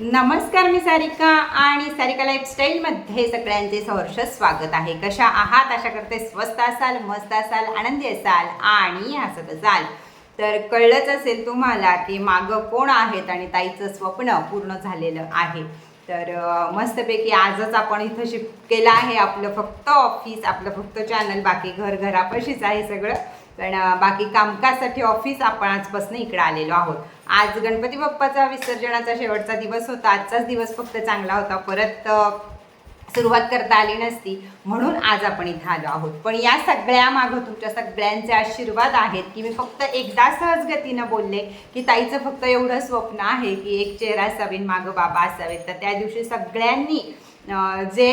नमस्कार मी सारिका आणि सारिका लाईफस्टाईलमध्ये सगळ्यांचे सहर्ष स्वागत आहे. कशा आहात? आशा करते स्वस्त असाल मस्त असाल आनंदी असाल आणि हसत असाल. तर कळलंच असेल तुम्हाला की मागं कोण आहेत आणि ताईचं स्वप्न पूर्ण झालेलं आहे. तर मस्तपैकी आजच आपण इथं शिफ्ट केलं आहे. आपलं फक्त ऑफिस आपलं फक्त चॅनल बाकी घर घरापाशीच आहे सगळं. पण बाकी कामकाजसाठी ऑफिस आपण आजपासून इकडे आलेलो आहोत. आज गणपती बाप्पाचा विसर्जनाचा शेवटचा दिवस होता. आजचाच दिवस फक्त चांगला होता. परत सुरुवात करता आली नसती. म्हणून आज आपण इथं आलो आहोत. पण या सगळ्या मागं तुमच्या सगळ्यांचे आशीर्वाद आहेत की मी फक्त एकदा सहजगतीनं बोलले की ताईचं फक्त एवढं स्वप्न आहे की एक चेहरा असावीन मागं बाबा असावेत. तर त्या दिवशी सगळ्यांनी जे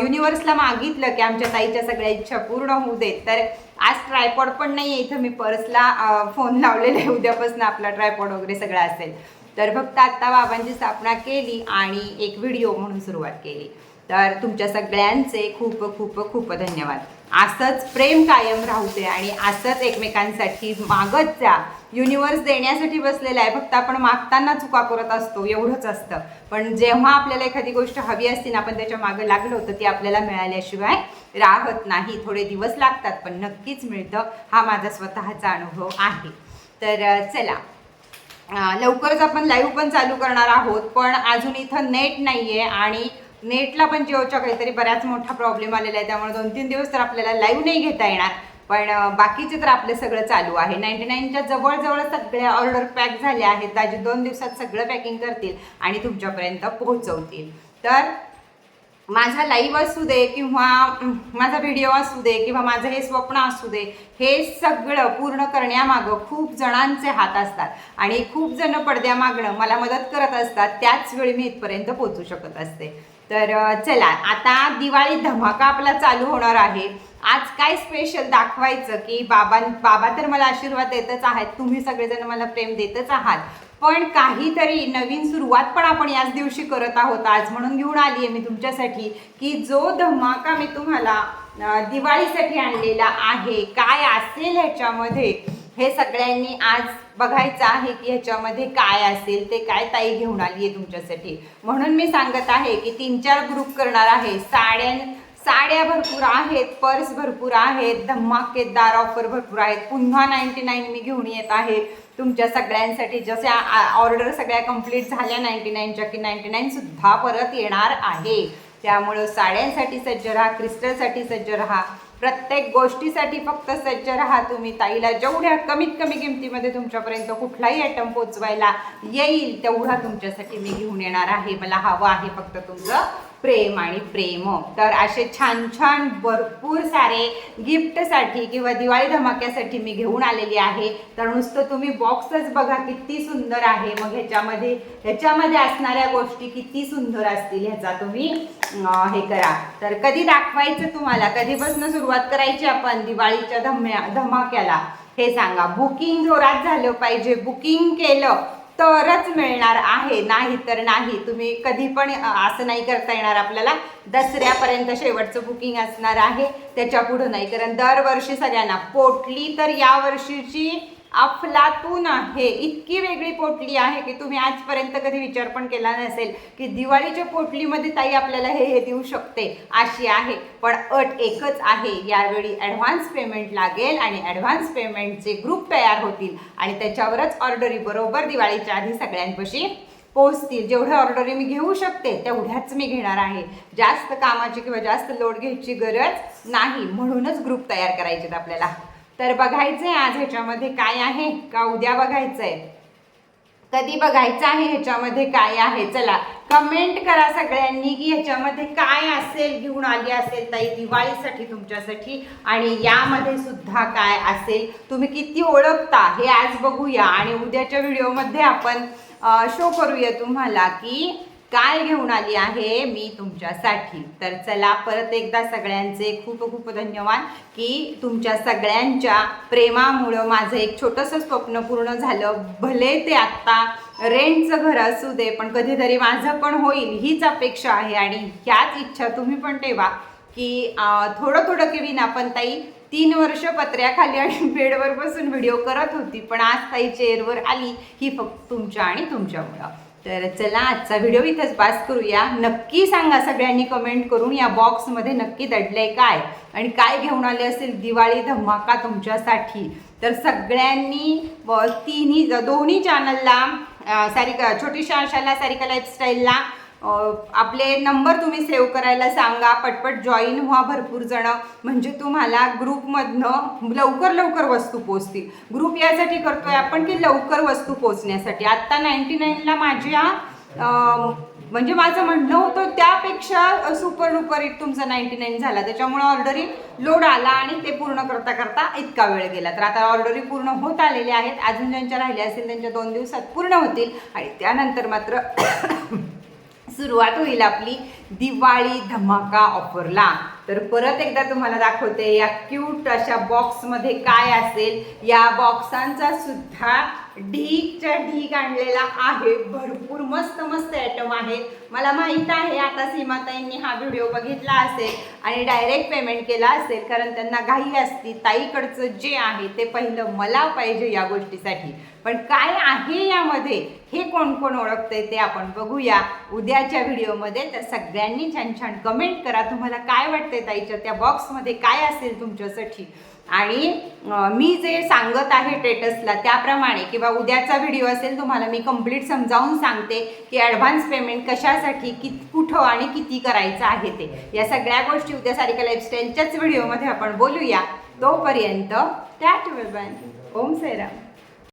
युनिवर्सला मागितलं की आमच्या ताईच्या सगळ्या इच्छा पूर्ण होऊ देत तर आज ट्रायपॉड पण नाही आहे इथं मी पर्सला फोन लावलेला आहे. उद्यापासून आपला ट्रायपॉड वगैरे सगळं असेल. तर फक्त आत्ता बाबांची स्थापना केली आणि एक व्हिडिओ म्हणून सुरुवात केली. तर तुमच्या सगळ्यांचे खूप खूप खूप धन्यवाद. असंच प्रेम कायम राहू दे आणि असंच एकमेकांसाठी मागत जा युनिवर्स देण्यासाठी बसलेलं आहे. फक्त आपण मागताना चुका करत असतो एवढंच असतं. पण जेव्हा आपल्याला एखादी गोष्ट हवी असते ना आपण त्याच्या मागं लागलो तर ती आपल्याला मिळाल्याशिवाय राहत नाही. थोडे दिवस लागतात पण नक्कीच मिळतं. हा माझा स्वतःचा अनुभव आहे. तर चला. लवकरच आपण लाईव्ह पण चालू करणार आहोत पण अजून इथं नेट नाही आहे आणि नेटला पण जिओच्या काहीतरी बऱ्याच मोठा प्रॉब्लेम आलेला आहे त्यामुळे दोन तीन दिवस तर आपल्याला लाईव्ह नाही घेता येणार. पण बाकीचे तर आपलं सगळं चालू आहे. नाईन्टी नाईनच्या जवळजवळ सगळ्या ऑर्डर पॅक झाल्या आहेत. ताजे दोन दिवसात सगळं पॅकिंग करतील आणि तुमच्यापर्यंत पोहोचवतील. तर माझा लाईव्ह असू दे किंवा माझा व्हिडिओ असू दे किंवा माझं हे स्वप्न असू दे हे सगळं पूर्ण करण्यामागं खूप जणांचे हात असतात. आणि खूप जण पडद्यामागणं मला मदत करत असतात त्याच वेळी मी इथपर्यंत पोचू शकत असते. तर चला आता दिवाळी धमाका आपला चालू होणार आहे. आज काय स्पेशल दाखवायचं की बाबा बाबा तर मला आशीर्वाद देतच आहेत तुम्ही सगळेजण मला प्रेम देतच आहात. पण काहीतरी नवीन सुरुवात पण आपण याच दिवशी करत आहोत. आज म्हणून घेऊन आली आहे मी तुमच्यासाठी की जो धमाका मी तुम्हाला दिवाळीसाठी आणलेला आहे काय असेल ह्याच्यामध्ये हे सगळ्यांनी आज बघायचं आहे की ह्याच्यामध्ये काय असेल ते काय ताई घेऊन आली आहे तुमच्यासाठी. म्हणून मी सांगत आहे की तीन चार ग्रुप करणार आहे. साड्यां साड्या भरपूर आहेत पर्स भरपूर आहेत धमाकेदार ऑफर भरपूर आहेत. पुन्हा नाईन्टी नाईन मी घेऊन येत आहे. तुमच्या सगळ्यांसाठी जशा ऑर्डर सगळ्या कंप्लीट झाल्या नाईन्टी नाईनच्या की नाईन्टी नाईनसुद्धा परत येणार आहे. त्यामुळं साड्यांसाठी सज्ज राहा क्रिस्टलसाठी सज्ज राहा. प्रत्येक गोष्टीसाठी फक्त सज्ज राहा तुम्ही. ताईला जेवढ्या कमीत कमी किमतीमध्ये तुमच्यापर्यंत कुठलाही आयटम पोचवायला येईल तेवढा तुमच्यासाठी मी घेऊन येणार आहे. मला हवं आहे फक्त तुमचं प्रेम आणि प्रेम. तर असे छान छान भरपूर सारे गिफ्टसाठी किंवा दिवाळी धमाक्यासाठी मी घेऊन आलेली आहे. तर नुसतं तुम्ही बॉक्सच बघा किती सुंदर आहे. मग ह्याच्यामध्ये ह्याच्यामध्ये असणाऱ्या गोष्टी किती सुंदर असतील ह्याचा तुम्ही हे करा. तर कधी दाखवायचं तुम्हाला? कधीपासून सुरुवात करायची आपण दिवाळीच्या धम्या धमाक्याला? हे सांगा. बुकिंग जोरात झालं पाहिजे. बुकिंग केलं. तरच मिळणार आहे. नाही तर नाही. तुम्ही कधी पण असं नाही करता येणार आपल्याला. दसऱ्यापर्यंत शेवटचं बुकिंग असणार आहे. त्याच्या पुढं नाही कारण दरवर्षी सगळ्यांना. पोटली तर या वर्षीची अफलातून आहे. इतकी वेगळी पोटली आहे की तुम्ही आजपर्यंत कधी विचार पण केला नसेल की दिवाळीच्या पोटलीमध्ये ताई आपल्याला हे हे देऊ शकते अशी आहे. पण अट एकच आहे यावेळी ॲडव्हान्स पेमेंट लागेल आणि ॲडव्हान्स पेमेंटचे ग्रुप तयार होतील आणि त्याच्यावरच ऑर्डरी बरोबर दिवाळीच्या आधी सगळ्यांपाशी पोहोचतील. जेवढ्या ऑर्डरी मी घेऊ शकते तेवढ्याच मी घेणार आहे. जास्त कामाची किंवा जास्त लोड घ्यायची गरज नाही. म्हणूनच ग्रुप तयार करायचे आहेत आपल्याला. तर बघायचं आहे आज ह्याच्यामध्ये काय आहे? का उद्या बघायचं आहे कधी बघायचं आहे ह्याच्यामध्ये काय आहे? चला कमेंट करा सगळ्यांनी की ह्याच्यामध्ये काय असेल घेऊन आली असेल ताई दिवाळीसाठी तुमच्यासाठी आणि यामध्ये सुद्धा काय असेल? तुम्ही किती ओळखता? हे आज बघूया आणि उद्याच्या व्हिडिओमध्ये आपण शो करूया तुम्हाला की काय घेऊन आली आहे मी तुमच्यासाठी? तर चला परत एकदा सगळ्यांचे खूप खूप धन्यवाद की तुमच्या सगळ्यांच्या प्रेमामुळं माझं एक छोटंसं स्वप्न पूर्ण झालं. भले ते आत्ता रेंटचं घर असू दे पण कधीतरी माझं पण होईल हीच अपेक्षा आहे. आणि ह्याच इच्छा तुम्ही पण ठेवा की थोडं थोडं केवीन आपण ताई तीन वर्ष पत्र्याखाली आणि बेडवर बसून व्हिडिओ करत होती पण आज ताई चेअरवर आली ही फक्त तुमच्या आणि तुमच्यामुळं तर चला आजचा व्हिडिओ इथंच पास करूया. नक्की सांगा सगळ्यांनी कमेंट करून या बॉक्समध्ये नक्की दडलंय काय आणि काय घेऊन आले असेल दिवाळी धमाका तुमच्यासाठी. तर सगळ्यांनी व तिन्ही दोन्ही चॅनलला सारिका छोटीशा आशाला सारिका लाईफस्टाईलला आपले नंबर तुम्ही सेव्ह करायला सांगा पटपट जॉईन व्हा भरपूर जण. म्हणजे तुम्हाला ग्रुपमधनं लवकर लवकर वस्तू पोचतील. ग्रुप यासाठी करतोय आपण की लवकर वस्तू पोचण्यासाठी. आत्ता नाईन्टी नाईनला माझ्या म्हणजे माझं म्हणणं होतं त्यापेक्षा सुपर डुपर इट तुमचा नाईन्टी नाईन झाला. त्याच्यामुळे ऑर्डरी लोड आला आणि ते पूर्ण करता करता इतका वेळ गेला. तर आता ऑर्डरी पूर्ण होत आलेल्या आहेत. अजून ज्यांच्या राहिल्या असतील त्यांच्या दोन दिवसात पूर्ण होतील. आणि त्यानंतर मात्र सुरुवात होईल आपली. दिवाळी धमाका ऑफरला तर परत एकदा तुम्हाला दाखवते या क्यूट अशा बॉक्समध्ये काय असेल? या बॉक्सांचा सुद्धा ढीकच्या ढीक आणलेला आहे. भरपूर मस्त मस्त आयटम आहेत. मला माहीत आहे आता सीमाताईंनी हा व्हिडिओ बघितला असेल आणि डायरेक्ट पेमेंट केला असेल कारण त्यांना घाई असती. ताईकडचं जे आहे ते पहिलं मला पाहिजे या गोष्टीसाठी. पण काय आहे यामध्ये? हे कोण कोण ओळखतंय ते आपण बघूया. उद्याच्या व्हिडिओमध्ये तर सगळ्या सगळ्यांनी छान छान कमेंट करा. तुम्हाला काय वाटतंय ताईच्या त्या बॉक्समध्ये काय असेल तुमच्यासाठी? आणि मी जे सांगत आहे टेटसला त्याप्रमाणे किंवा उद्याचा व्हिडिओ असेल तुम्हाला मी कंप्लीट समजावून सांगते की ॲडव्हान्स पेमेंट कशासाठी कि कुठं आणि किती करायचं आहे ते. या सगळ्या गोष्टी उद्या सारिका लाईफस्टाईलच्याच व्हिडिओमध्ये आपण बोलूया. तोपर्यंत टॅट बाय ओम सैराम